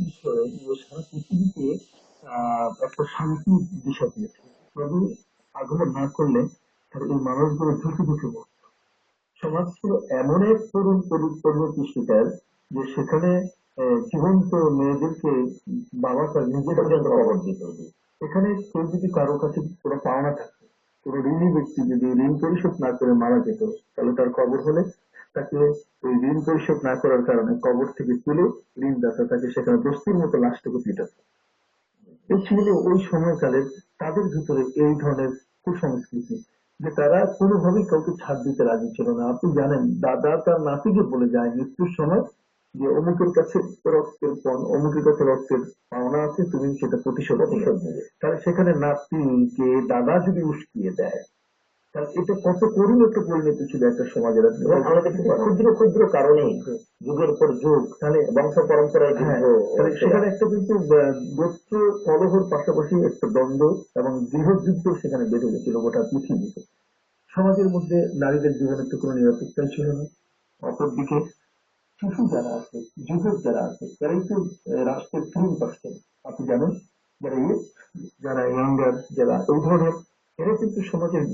বিষয় সারা পৃথিবীতে একটা শান্তির বিষয় আগমন না করলে তার এই মানুষগুলো ঝুঁকে ঝুঁকে সমাজ এমন এক তরুণ যে সেখানে জীবন্ত মেয়েদেরকে বাবা তার নিজের কবর দিত এখানে কেউ যদি কারও কাছে কোনো পাওনা থাকে কোনো ঋণী ব্যক্তি যদি ঋণ পরিশোধ না করে মারা যেত তাহলে তার কবর হলে তাকে ওই ঋণ পরিশোধ না করার কারণে কবর থেকে তুলে ঋণদাতা তাকে সেখানে দস্তির মতো লাশটাকে পিটাত এই ছিল ওই সময়কালের তাদের ভিতরে এই ধরনের কুসংস্কৃতি যে তারা কোনোভাবেই কাউকে ছাড় দিতে রাজি ছিল না। আপনি জানেন, দাদা তার নাতিকে বলে যায় মৃত্যুর সময় যে অমুকের কাছে রক্তের পণ, অমুকের কাছে রক্তের পাওনা আছে, তুমি সেটা প্রতিশোধ তাহলে সেখানে নাতিকে দাদা যদি উস্কিয়ে দেয় এটা কত করুণ একটা পরিণতি ছিল একটা সমাজের ক্ষুদ্র ক্ষুদ্র কারণে যুগের পর যুগ তাহলে বংশ পরম্পরায় হ্যাঁ, সেখানে একটা কিন্তু গোত্র কলহর পাশাপাশি একটা দ্বন্দ্ব এবং গৃহযুদ্ধ সেখানে বেড়ে গেছিল গোটা পৃথিবীতে। সমাজের মধ্যে নারীদের জীবনের তো কোনো নিরাপত্তাই ছিল না। অপরদিকে শিশু যারা আছে যুবক যারা আছে তারাই তো রাষ্ট্রের তুরুণ পাশে আপনি জানেন যারা youth, যারা ইয়াঙ্গার যারা এই ধরনের এরা কিন্তু সমাজের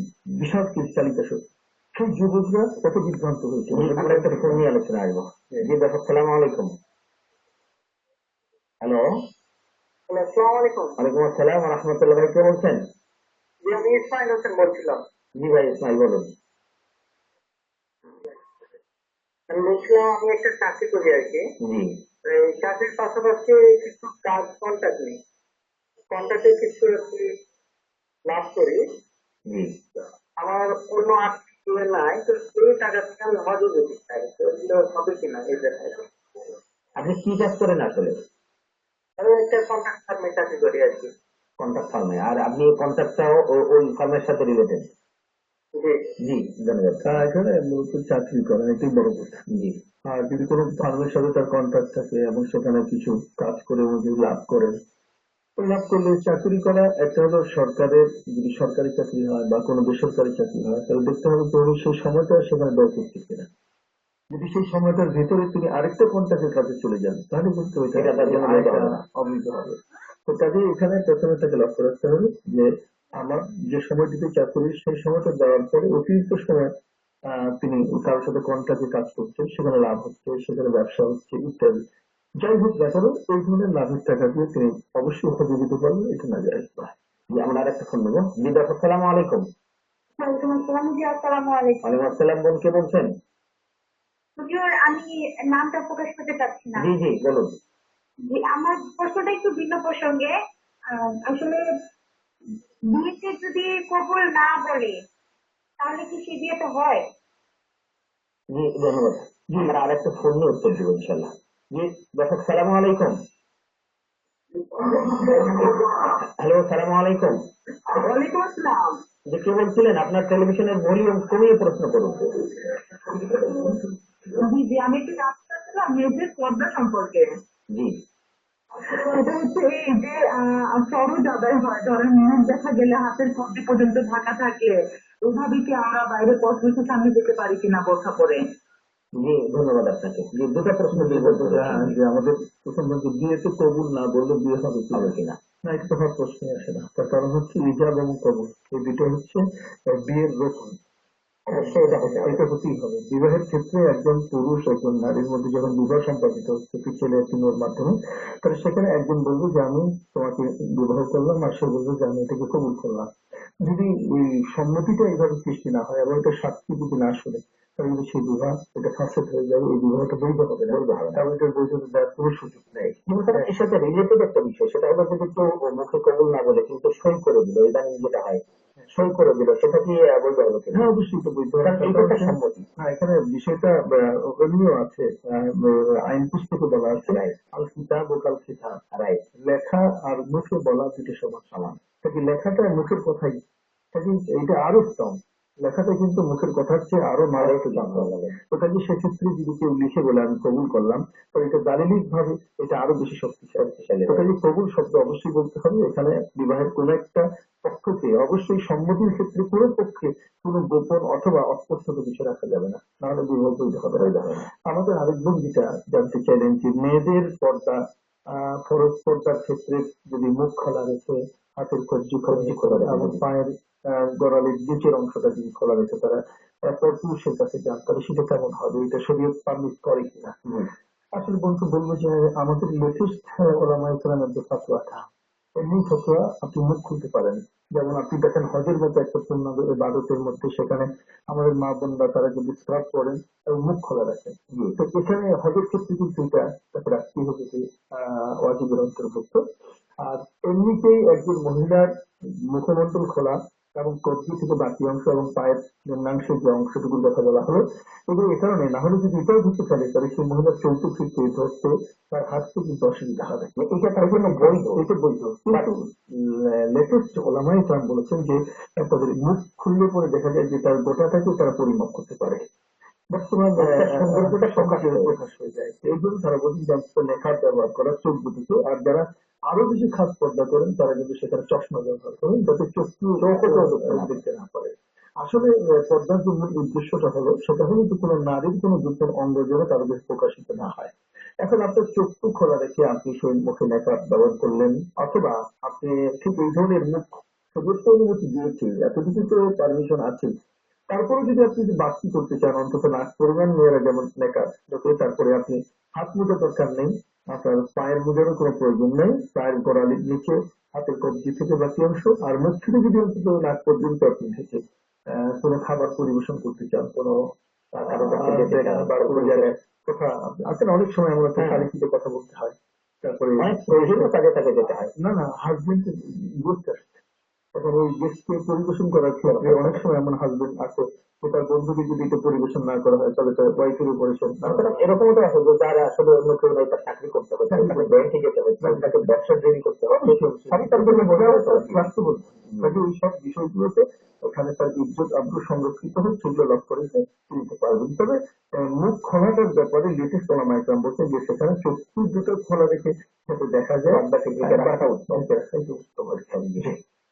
বিশাল চালিকা শক্তি সেই যুবকরা কত বিভ্রান্ত হয়েছে? আমরা একটা ফোন নিয়ে আলোচনা আসব জি দর্শক সালাম আলাইকুম। হ্যালো। আলাইকুম। আসসালাম রহমতুল্লাহ ভাই কে বলছেন? আমি ইসমাইল হোসেন বলছিলাম। জি ভাই ইসমাইল বলুন। আমি বলছিলাম আমি একটা চাকরি করি আর কি। চাকরির পাশাপাশি কিছু কাজ কন্ট্যাক্ট নেই। কন্ট্যাক্টে কিছু লাভ করি। আমার অন্য আর্থিক নাই তো এই টাকা থেকে আমি হজে যেতে চাই। তো হবে কিনা এই জায়গায় আপনি কি কাজ করেন আসলে? আমি একটা কন্ট্যাক্ট ফার্মে চাকরি করি আর কি। কন্ট্রাক্ট ফার্মে আর আপনি কন্ট্রাক্টটাও ওই ফার্মের সাথে রিলেটেড জি। ধন্যবাদ। তারা এখানে মূলত চাকরি করে এটাই বড় কথা। জি। আর যদি কোনো ফার্মের সাথে তার কন্ট্রাক্ট থাকে এবং সেখানে কিছু কাজ করে যদি লাভ করেন করলে চাকরি করা একটা হলো সরকারের যদি সরকারি চাকরি হয় বা কোনো বেসরকারি চাকরি হয় তাহলে দেখতে হবে যে সেই সময়টা সেখানে ব্যয় করতে কিনা। যদি সেই সময়টার ভেতরে তিনি আরেকটা কন্ট্রাক্টের কাছে চলে যান তাহলে কিন্তু। অবৈধ হবে তো কাজে এখানে প্রথমে তাকে লক্ষ্য রাখতে হবে যে আমার যে সময়টিতে চাকরি সেই সময়টা দেওয়ার পরে অতিরিক্ত সময় আহ, তিনি কারোর সাথে কন্ট্রাক্টে কাজ করছে সেখানে লাভ হচ্ছে সেখানে ব্যবসা হচ্ছে ইত্যাদি। যাই হোক কেন এই ধরনের লাভের টাকা দিয়ে তিনি অবশ্যই উপযোগী দিতে পারবেন এটা না যায় জি আমরা আর একটা ফোন নেব। আলাইকুম। ওয়ালাইকুম আসসালাম আসসালামু আলাইকুম। ওয়ালাইকুম আসসালাম বোন কে বলছেন? হুজুর আমি নামটা প্রকাশ করতে চাচ্ছি না। জি জি বলুন। জি আমার প্রশ্নটা একটু ভিন্ন প্রসঙ্গে। আসলে বিয়েতে যদি কবুল না বলে তাহলে কি সে বিয়েতে হয়? জি ধন্যবাদ। জি আমরা আর একটা ফোন নিয়ে উত্তর দেবো ইনশাল্লাহ জি দর্শক সালাম আলাইকুম। হ্যালো সালাম আলাইকুম। ওয়ালাইকুম আসসালাম। যে কে বলছিলেন? আপনার টেলিভিশনের ভলিউম কমিয়ে প্রশ্ন করুন। জি জি আমি একটু জানতে চাচ্ছিলাম মেয়েদের পর্দা সম্পর্কে। জি। এটা হচ্ছে এই যে আদায় হয়। ধরেন মুখ দেখা গেলে হাতের কবজি পর্যন্ত ঢাকা থাকে। ওইভাবে কি আমরা বাইরে পথবিশের সামনে যেতে পারি কিনা বোরখা পরে? জি ধন্যবাদ আপনাকে। জি দুটো প্রশ্ন দিয়ে বলতে হ্যাঁ, যে আমাদের প্রথম বলতে বিয়েতে কবুল না বললে বিয়ে হবে হবে কিনা? না এটা তো হওয়ার প্রশ্নই আসে না। তার কারণ হচ্ছে ইজাব এবং কবুল এই দুটো হচ্ছে বিয়ের রকম এটা হতে হবে। এটা হতেই হবে। বিবাহের ক্ষেত্রে একজন পুরুষ একজন নারীর মধ্যে যখন বিবাহ সম্পাদিত হচ্ছে ছেলে মেয়ের মাধ্যমে তাহলে সেখানে একজন বলবে যে আমি তোমাকে বিবাহ করলাম আর সে বলবে যে আমি এটাকে কবুল করলাম। যদি এই সম্মতিটা এইভাবে সৃষ্টি না হয় এবং এটা শাস্তি যদি না শুনে তাহলে যদি সেই বিবাহ এটা ফাঁসেট হয়ে যাবে এই বিবাহটা বৈধ হবে না। বৈধ হবে না। তাহলে এটার বৈধতা দেওয়ার কোনো সুযোগ নেই। কিন্তু এর সাথে রিলেটেড একটা বিষয় সেটা হলো যদি কেউ মুখে কবুল না বলে কিন্তু সই করে দিল ইদানিং যেটা হয়। সই করে দিল সেটা কি বৈধ হবে হ্যাঁ অবশ্যই তো বৈধ কথা সম্মতি। হ্যাঁ এখানে বিষয়টা ওখানেও আছে আইন পুস্তকে বলা আছে। আল কিতাব ও কাল কিতাব। রাইট লেখা আর মুখে বলা দুটো সমান সমান তাকে লেখাটা মুখের কথাই? এটা আরও স্ট্রং লেখাটা কিন্তু মুখের কথার চেয়ে আরও মারাত্মক দাম লাগে। তো কাজে সেক্ষেত্রে যদি কেউ লিখে বলে, আমি কবুল করলাম তো এটা দারিলিক ভাবে এটা আরও বেশি শক্তিশালী তো কাজে কবুল শব্দ অবশ্যই বলতে হবে। এখানে বিবাহের কোন একটা পক্ষকে, অবশ্যই সম্মতির ক্ষেত্রে কোনো পক্ষে কোনো গোপন অথবা অস্পষ্টত কিছু রাখা যাবে না। নাহলে বিবাহ বৈধ হবে। আমাদের আরেক যেটা জানতে চাইলেন যে মেয়েদের পর্দা ফরজ পর্দার ক্ষেত্রে যদি মুখ খোলা রেখে হাতের কবজি কবজি রেখে এবং পায়ের গোড়ালির নিচের অংশটা যদি খোলা রেখে তারা এরপর পুরুষের কাছে যান তাহলে সেটা কেমন হবে? এটা শরীর পারমিট করে কিনা? আসলে বন্ধু বলব যে আমাদের লেটেস্ট ওলামা ইসলামের যে ফাতোয়াটা এমনি ফতোয়া আপনি মুখ খুলতে পারেন। যেমন আপনি দেখেন হজের মতো একটা পূর্ণাঙ্গ ইবাদতের মধ্যে সেখানে আমাদের মা বোনরা তারা যদি স্ক্রাব করেন এবং মুখ খোলা রাখেন। তো এখানে হজের ক্ষেত্রে কিন্তু এটা তাকে রাখতে হবে যে আহ ওয়াজিবের অন্তর্ভুক্ত। আর এমনিতেই একজন মহিলার মুখমন্ডল খোলা এবং কবজি থেকে বাকি অংশ এবং পায়ের নিম্নাংশের যে অংশটুকুর কথা বলা হলো এগুলো এ কারণে না হলে যদি এটাও ধরতে ফেলে তাহলে সেই মহিলার চলতে ফিরতে ধরতে তার হাঁটতে কিন্তু অসুবিধা হবে। এটা তার জন্য বৈধ। এটা বৈধ কিন্তু লেটেস্ট ওলামাই ইসলাম বলেছেন যে তাদের মুখ খুললে পরে দেখা যায় যে তার গোটাটাকে তারা পরিমাপ করতে পারে। বর্তমান আহ, সৌন্দর্যটা প্রকাশে প্রকাশ হয়ে যায়। এই জন্য তারা বলছেন যে লেখার ব্যবহার করা চোখ দুটিতে আর যারা আরও বেশি খাস পর্দা করেন তারা কিন্তু সেখানে চশমা ব্যবহার করেন যাতে চোখটি দেখতে না পারে। আসলে পর্দার যে মূল উদ্দেশ্যটা হলো সেটা হলো যে কোনো নারীর কোনো দুঃখের অঙ্গ যেন তার কাছে প্রকাশিত না হয়। এখন আপনার চোখটু খোলা রেখে আপনি সেই মুখে মেকআপ ব্যবহার করলেন অথবা আপনি ঠিক এই ধরনের মুখ সদস্য অনুমতি দিয়েছে এতটুকু তো পারমিশন আছে। তারপরে যদি আপনি যদি বাড়তি করতে চান অন্তত নাক পরিমাণ মেয়েরা যেমন মেকআপ তারপরে আপনি হাত মোজা দরকার নেই আপনার পায়ের মোজারও কোনো প্রয়োজন নেই পায়ের গোড়ালির নিচে হাতের কবজি থেকে বাকি অংশ আর মুখ থেকে যদি অন্তত নাক পর্যন্ত আপনি থেকে কোনো খাবার পরিবেশন করতে চান কোনো কথা আসলে অনেক সময় আমরা তো হ্যাঁ। কালিখিতে কথা বলতে হয় তারপরে প্রয়োজনীয় কাজে তাকে যেতে হয়। না না হাজবেন্ড বুঝতে আসছে তখন ওই গেস্টকে পরিবেশন করার ক্ষেত্রে অনেক সময় এমন হাজবেন্ড আছে যে তার বন্ধুকে যদি এটা পরিবেশন না করা হয় তাহলে তার ওয়াইফের উপরে এরকমও তো আছে যে যারা আসলে অন্য কেউ নাই তার চাকরি করতে হচ্ছে তাকে ব্যাংকে যেতে হচ্ছে তাকে ব্যবসা তৈরি করতে হচ্ছে সবই তার জন্য বোঝা হচ্ছে বাস্তব কাজে এই সব বিষয়গুলোতে ওখানে তার ইজ্জত আব্রু সংরক্ষিত হচ্ছে সেগুলো লক্ষ্য রেখে নিতে পারবেন তবে মুখ খোলাটার ব্যাপারে লেটেস্ট ওলামা ইকরাম বলছেন যে সেখানে চক্ষু দুটো খোলা রেখে যাতে দেখা যায়। বাদবাকি দিকে রাখা উত্তম।